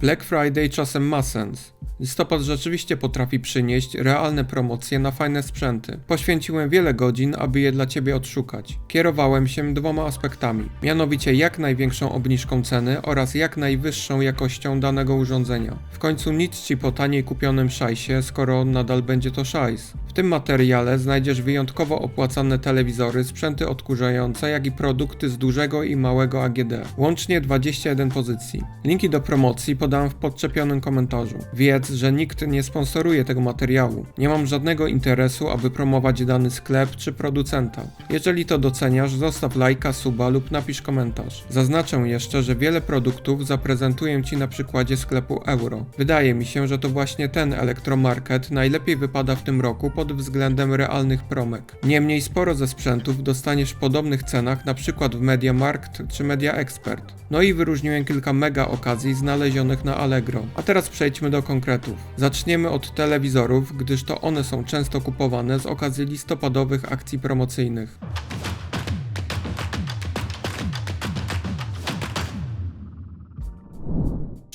Black Friday czasem ma sens. Listopad rzeczywiście potrafi przynieść realne promocje na fajne sprzęty. Poświęciłem wiele godzin, aby je dla Ciebie odszukać. Kierowałem się dwoma aspektami, mianowicie jak największą obniżką ceny oraz jak najwyższą jakością danego urządzenia. W końcu nic Ci po taniej kupionym szajsie, skoro nadal będzie to szajs. W tym materiale znajdziesz wyjątkowo opłacane telewizory, sprzęty odkurzające, jak i produkty z dużego i małego AGD. Łącznie 21 pozycji. Linki do promocji podam w podczepionym komentarzu. Wiedz, że nikt nie sponsoruje tego materiału. Nie mam żadnego interesu, aby promować dany sklep czy producenta. Jeżeli to doceniasz, zostaw lajka, suba lub napisz komentarz. Zaznaczę jeszcze, że wiele produktów zaprezentuję Ci na przykładzie sklepu Euro. Wydaje mi się, że to właśnie ten elektromarket najlepiej wypada w tym roku pod względem realnych promek. Niemniej sporo ze sprzętów dostaniesz w podobnych cenach, na przykład w MediaMarkt czy Media Expert. No i wyróżniłem kilka mega okazji znalezionych na Allegro. A teraz przejdźmy do konkretów. Zaczniemy od telewizorów, gdyż to one są często kupowane z okazji listopadowych akcji promocyjnych.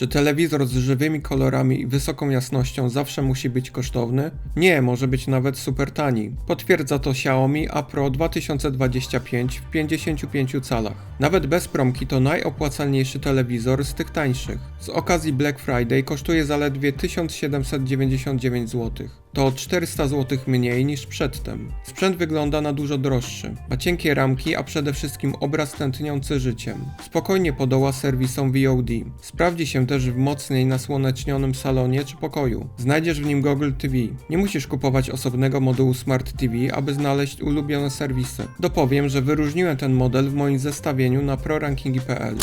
Czy telewizor z żywymi kolorami i wysoką jasnością zawsze musi być kosztowny? Nie, może być nawet super tani. Potwierdza to Xiaomi A Pro 2025 w 55 calach. Nawet bez promki to najopłacalniejszy telewizor z tych tańszych. Z okazji Black Friday kosztuje zaledwie 1799 zł. To o 400 zł mniej niż przedtem. Sprzęt wygląda na dużo droższy. Ma cienkie ramki, a przede wszystkim obraz tętniący życiem. Spokojnie podoła serwisom VOD. Sprawdzi się też w mocniej nasłonecznionym salonie czy pokoju. Znajdziesz w nim Google TV. Nie musisz kupować osobnego modułu Smart TV, aby znaleźć ulubione serwisy. Dopowiem, że wyróżniłem ten model w moim zestawieniu na prorankingi.pl.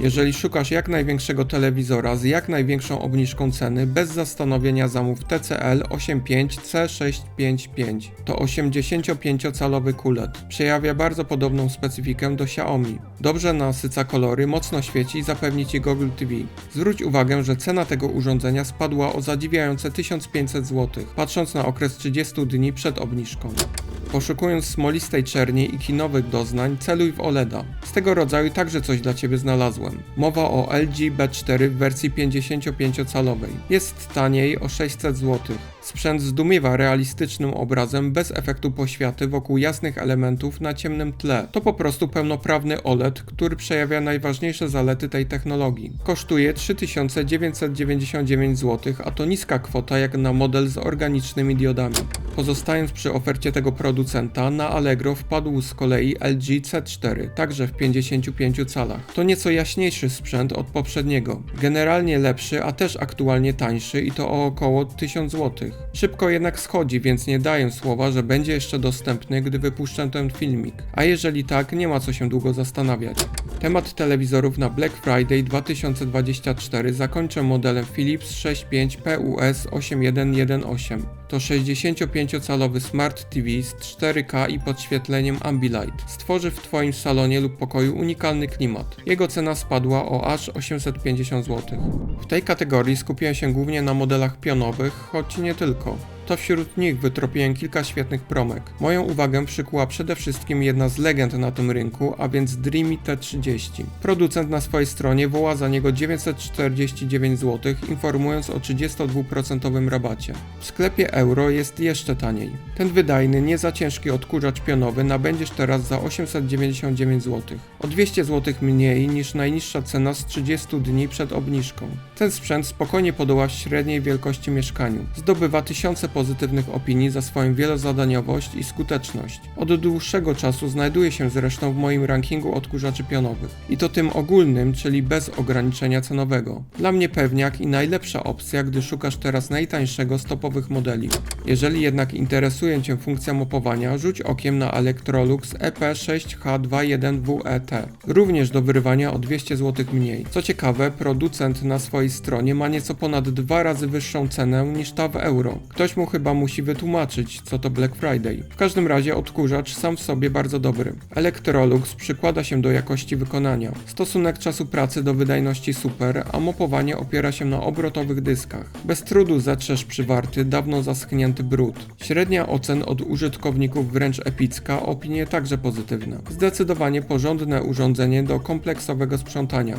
Jeżeli szukasz jak największego telewizora z jak największą obniżką ceny, bez zastanowienia zamów TCL 85C655. To 85-calowy QLED. Przejawia bardzo podobną specyfikę do Xiaomi. Dobrze nasyca kolory, mocno świeci i zapewni Ci Google TV. Zwróć uwagę, że cena tego urządzenia spadła o zadziwiające 1500 zł, patrząc na okres 30 dni przed obniżką. Poszukując smolistej czerni i kinowych doznań, celuj w OLEDa. Z tego rodzaju także coś dla Ciebie znalazłem. Mowa o LG B4 w wersji 55-calowej. Jest taniej o 600 zł. Sprzęt zdumiewa realistycznym obrazem bez efektu poświaty wokół jasnych elementów na ciemnym tle. To po prostu pełnoprawny OLED, który przejawia najważniejsze zalety tej technologii. Kosztuje 3999 zł, a to niska kwota jak na model z organicznymi diodami. Pozostając przy ofercie tego producenta, na Allegro wpadł z kolei LG C4, także w 55 calach. To nieco jaśniejszy sprzęt od poprzedniego. Generalnie lepszy, a też aktualnie tańszy i to o około 1000 zł. Szybko jednak schodzi, więc nie daję słowa, że będzie jeszcze dostępny, gdy wypuszczę ten filmik. A jeżeli tak, nie ma co się długo zastanawiać. Temat telewizorów na Black Friday 2024 zakończę modelem Philips 65 PUS 8118. To 65-calowy Smart TV z 4K i podświetleniem Ambilight. Stworzy w Twoim salonie lub pokoju unikalny klimat. Jego cena spadła o aż 850 zł. W tej kategorii skupiłem się głównie na modelach pionowych, choć nie tylko to wśród nich wytropiłem kilka świetnych promek. Moją uwagę przykuła przede wszystkim jedna z legend na tym rynku, a więc Dreamy T30. Producent na swojej stronie woła za niego 949 zł, informując o 32% rabacie. W sklepie euro jest jeszcze taniej. Ten wydajny, nie za ciężki odkurzacz pionowy nabędziesz teraz za 899 zł. O 200 zł mniej niż najniższa cena z 30 dni przed obniżką. Ten sprzęt spokojnie podoła średniej wielkości mieszkaniu. Zdobywa tysiące pozytywnych opinii za swoją wielozadaniowość i skuteczność. Od dłuższego czasu znajduje się zresztą w moim rankingu odkurzaczy pionowych. I to tym ogólnym, czyli bez ograniczenia cenowego. Dla mnie pewniak i najlepsza opcja, gdy szukasz teraz najtańszego z topowych modeli. Jeżeli jednak interesuje Cię funkcja mopowania, rzuć okiem na Electrolux E EP6H21WET. Również do wyrywania o 200 zł mniej. Co ciekawe, producent na swojej stronie ma nieco ponad dwa razy wyższą cenę niż ta w euro. Ktoś mu chyba musi wytłumaczyć, co to Black Friday. W każdym razie odkurzacz sam w sobie bardzo dobry. Electrolux przykłada się do jakości wykonania. Stosunek czasu pracy do wydajności super, a mopowanie opiera się na obrotowych dyskach. Bez trudu zetrzesz przywarty, dawno zaschnięty brud. Średnia ocen od użytkowników wręcz epicka, opinie także pozytywne. Zdecydowanie porządne urządzenie do kompleksowego sprzątania.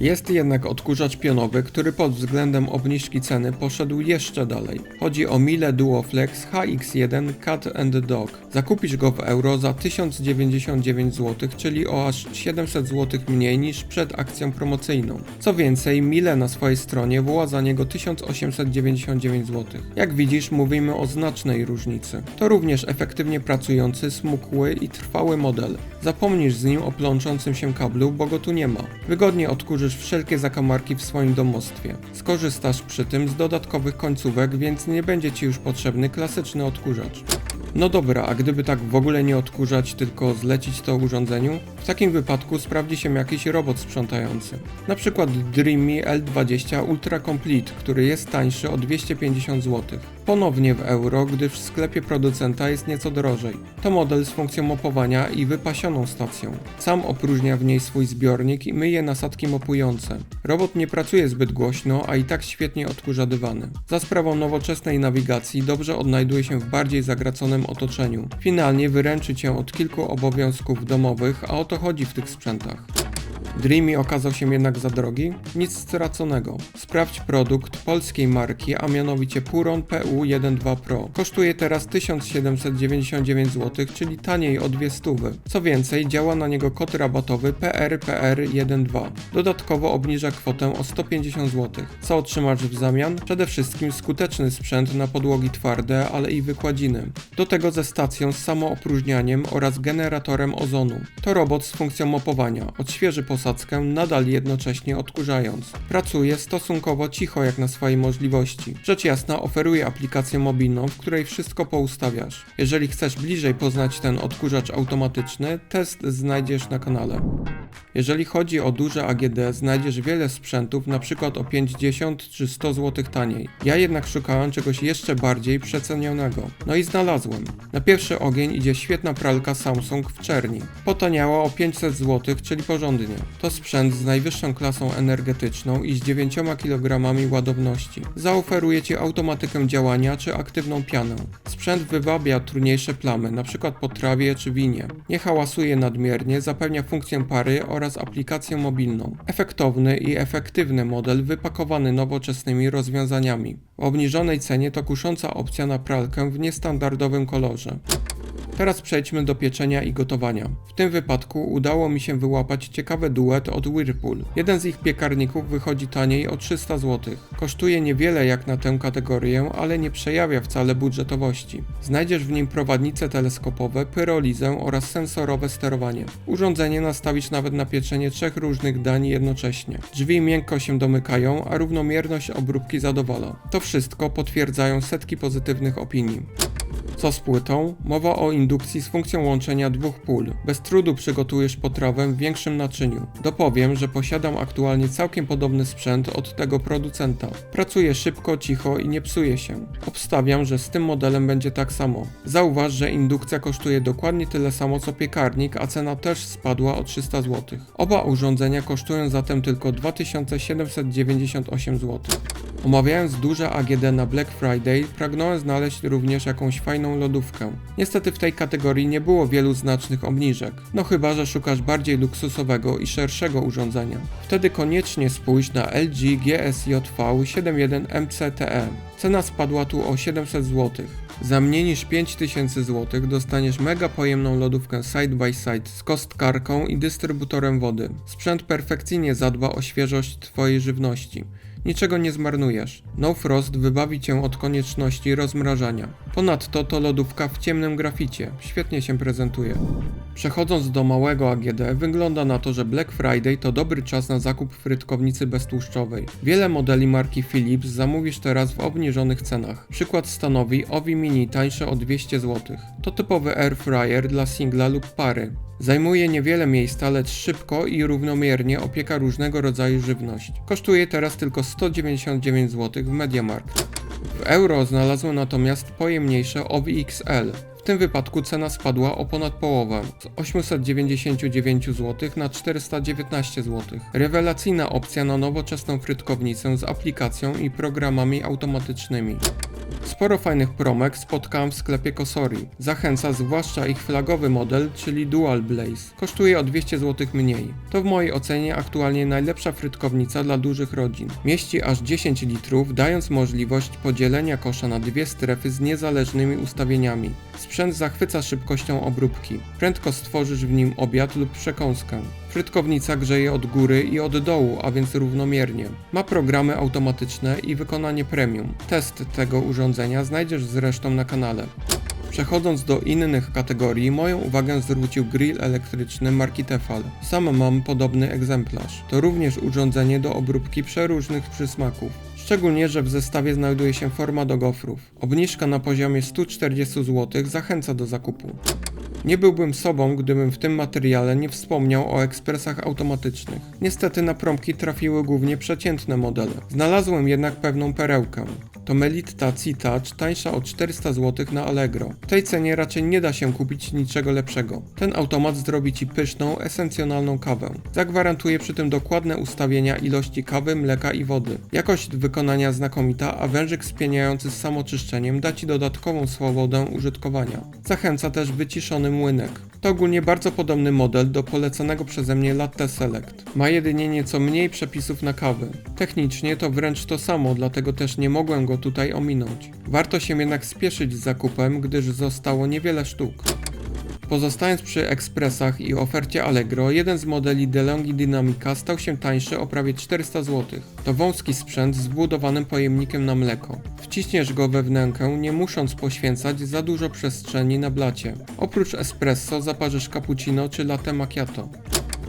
Jest jednak odkurzacz pionowy, który pod względem obniżki ceny poszedł jeszcze dalej. Chodzi o Miele Duoflex HX1 Cat and Dog. Zakupisz go w euro za 1099 zł, czyli o aż 700 zł mniej niż przed akcją promocyjną. Co więcej, Miele na swojej stronie woła za niego 1899 zł. Jak widzisz, mówimy o znacznej różnicy. To również efektywnie pracujący, smukły i trwały model. Zapomnisz z nim o plączącym się kablu, bo go tu nie ma. Wygodnie odkurzysz wszelkie zakamarki w swoim domostwie. Skorzystasz przy tym z dodatkowych końcówek, więc nie będzie Ci już potrzebny klasyczny odkurzacz. No dobra, a gdyby tak w ogóle nie odkurzać, tylko zlecić to urządzeniu? W takim wypadku sprawdzi się jakiś robot sprzątający. Na przykład Dreamy L20 Ultra Complete, który jest tańszy o 250 zł. Ponownie w euro, gdyż w sklepie producenta jest nieco drożej. To model z funkcją mopowania i wypasioną stacją. Sam opróżnia w niej swój zbiornik i myje nasadki mopujące. Robot nie pracuje zbyt głośno, a i tak świetnie odkurza dywany. Za sprawą nowoczesnej nawigacji dobrze odnajduje się w bardziej zagraconym otoczeniu. Finalnie wyręczy cię od kilku obowiązków domowych, a o to chodzi w tych sprzętach. Dreamy okazał się jednak za drogi? Nic straconego. Sprawdź produkt polskiej marki, a mianowicie Puron PU12 Pro. Kosztuje teraz 1799 zł, czyli taniej o dwie stówy. Co więcej, działa na niego kod rabatowy PRPR12. Dodatkowo obniża kwotę o 150 zł. Co otrzymasz w zamian? Przede wszystkim skuteczny sprzęt na podłogi twarde, ale i wykładziny. Do tego ze stacją z samoopróżnianiem oraz generatorem ozonu. To robot z funkcją mopowania. Odświeży posadzkę, nadal jednocześnie odkurzając. Pracuje stosunkowo cicho jak na swoje możliwości. Rzecz jasna oferuje aplikację mobilną, w której wszystko poustawiasz. Jeżeli chcesz bliżej poznać ten odkurzacz automatyczny, test znajdziesz na kanale. Jeżeli chodzi o duże AGD, znajdziesz wiele sprzętów, przykład o 50 czy 100 zł taniej. Ja jednak szukałem czegoś jeszcze bardziej przecenionego. No i znalazłem. Na pierwszy ogień idzie świetna pralka Samsung w czerni. Potaniała o 500 zł, czyli porządnie. To sprzęt z najwyższą klasą energetyczną i z 9 kg ładowności. Zaoferuje Ci automatykę działania czy aktywną pianę. Sprzęt wywabia trudniejsze plamy, np. po trawie czy winie. Nie hałasuje nadmiernie, zapewnia funkcję pary oraz aplikację mobilną. Efektowny i efektywny model wypakowany nowoczesnymi rozwiązaniami. W obniżonej cenie to kusząca opcja na pralkę w niestandardowym kolorze. Teraz przejdźmy do pieczenia i gotowania. W tym wypadku udało mi się wyłapać ciekawy duet od Whirlpool. Jeden z ich piekarników wychodzi taniej o 300 zł. Kosztuje niewiele jak na tę kategorię, ale nie przejawia wcale budżetowości. Znajdziesz w nim prowadnice teleskopowe, pyrolizę oraz sensorowe sterowanie. Urządzenie nastawisz nawet na pieczenie trzech różnych dań jednocześnie. Drzwi miękko się domykają, a równomierność obróbki zadowala. To wszystko potwierdzają setki pozytywnych opinii. Co z płytą? Mowa o indukcji z funkcją łączenia dwóch pól. Bez trudu przygotujesz potrawę w większym naczyniu. Dopowiem, że posiadam aktualnie całkiem podobny sprzęt od tego producenta. Pracuje szybko, cicho i nie psuje się. Obstawiam, że z tym modelem będzie tak samo. Zauważ, że indukcja kosztuje dokładnie tyle samo co piekarnik, a cena też spadła o 300 zł. Oba urządzenia kosztują zatem tylko 2798 zł. Omawiając duże AGD na Black Friday, pragnąłem znaleźć również jakąś fajną lodówkę. Niestety w tej kategorii nie było wielu znacznych obniżek, no chyba, że szukasz bardziej luksusowego i szerszego urządzenia. Wtedy koniecznie spójrz na LG GSJV 71 MCTE. Cena spadła tu o 700 zł. Za mniej niż 5000 zł dostaniesz mega pojemną lodówkę side by side z kostkarką i dystrybutorem wody. Sprzęt perfekcyjnie zadba o świeżość Twojej żywności. Niczego nie zmarnujesz. No Frost wybawi cię od konieczności rozmrażania. Ponadto to lodówka w ciemnym graficie. Świetnie się prezentuje. Przechodząc do małego AGD, wygląda na to, że Black Friday to dobry czas na zakup frytkownicy beztłuszczowej. Wiele modeli marki Philips zamówisz teraz w obniżonych cenach. Przykład stanowi Ovi Mini tańsze o 200 zł. To typowy air fryer dla singla lub pary. Zajmuje niewiele miejsca, lecz szybko i równomiernie opieka różnego rodzaju żywność. Kosztuje teraz tylko 199 zł w MediaMarkt. W euro znalazłem natomiast pojemniejsze OVI XL. W tym wypadku cena spadła o ponad połowę, z 899 zł na 419 zł. Rewelacyjna opcja na nowoczesną frytkownicę z aplikacją i programami automatycznymi. Sporo fajnych promek spotkałem w sklepie Kosori. Zachęca zwłaszcza ich flagowy model, czyli Dual Blaze. Kosztuje o 200 zł mniej. To w mojej ocenie aktualnie najlepsza frytkownica dla dużych rodzin. Mieści aż 10 litrów, dając możliwość podzielenia kosza na dwie strefy z niezależnymi ustawieniami. Sprzęt zachwyca szybkością obróbki. Prędko stworzysz w nim obiad lub przekąskę. Frytkownica grzeje od góry i od dołu, a więc równomiernie. Ma programy automatyczne i wykonanie premium. Test tego urządzenia znajdziesz zresztą na kanale. Przechodząc do innych kategorii, moją uwagę zwrócił grill elektryczny marki Tefal. Sam mam podobny egzemplarz. To również urządzenie do obróbki przeróżnych przysmaków. Szczególnie, że w zestawie znajduje się forma do gofrów. Obniżka na poziomie 140 zł zachęca do zakupu. Nie byłbym sobą, gdybym w tym materiale nie wspomniał o ekspresach automatycznych. Niestety na promki trafiły głównie przeciętne modele. Znalazłem jednak pewną perełkę. To Melitta C-Touch tańsza o 400 zł na Allegro. W tej cenie raczej nie da się kupić niczego lepszego. Ten automat zrobi Ci pyszną, esencjonalną kawę. Zagwarantuje przy tym dokładne ustawienia ilości kawy, mleka i wody. Jakość wykonania znakomita, a wężyk spieniający z samoczyszczeniem da Ci dodatkową swobodę użytkowania. Zachęca też wyciszony młynek. To ogólnie bardzo podobny model do polecanego przeze mnie Latte Select. Ma jedynie nieco mniej przepisów na kawy. Technicznie to wręcz to samo, dlatego też nie mogłem go tutaj ominąć. Warto się jednak spieszyć z zakupem, gdyż zostało niewiele sztuk. Pozostając przy ekspresach i ofercie Allegro, jeden z modeli DeLonghi Dynamica stał się tańszy o prawie 400 zł. To wąski sprzęt z wbudowanym pojemnikiem na mleko. Wciśniesz go we wnękę, nie musząc poświęcać za dużo przestrzeni na blacie. Oprócz espresso zaparzysz cappuccino czy latte macchiato.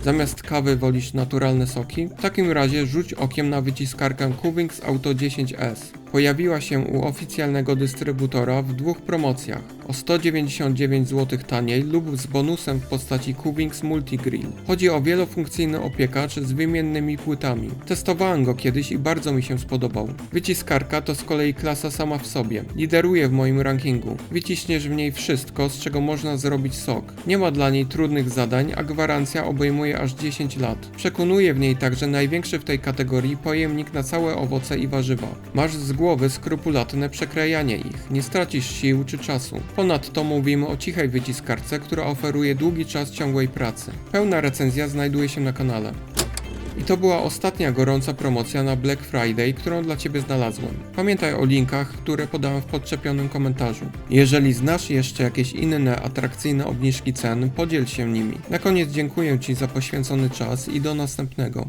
Zamiast kawy wolisz naturalne soki? W takim razie rzuć okiem na wyciskarkę Cuvings Auto 10S. Pojawiła się u oficjalnego dystrybutora w dwóch promocjach. O 199 zł taniej lub z bonusem w postaci Cuvings Multigrill. Chodzi o wielofunkcyjny opiekacz z wymiennymi płytami. Testowałem go kiedyś i bardzo mi się spodobał. Wyciskarka to z kolei klasa sama w sobie. Lideruje w moim rankingu. Wyciśniesz w niej wszystko, z czego można zrobić sok. Nie ma dla niej trudnych zadań, a gwarancja obejmuje aż 10 lat. Przekonuje w niej także największy w tej kategorii pojemnik na całe owoce i warzywa. Masz z głowy skrupulatne przekrajanie ich, nie stracisz sił czy czasu. Ponadto mówimy o cichej wyciskarce, która oferuje długi czas ciągłej pracy. Pełna recenzja znajduje się na kanale. I to była ostatnia gorąca promocja na Black Friday, którą dla Ciebie znalazłem. Pamiętaj o linkach, które podałem w podczepionym komentarzu. Jeżeli znasz jeszcze jakieś inne atrakcyjne obniżki cen, podziel się nimi. Na koniec dziękuję Ci za poświęcony czas i do następnego.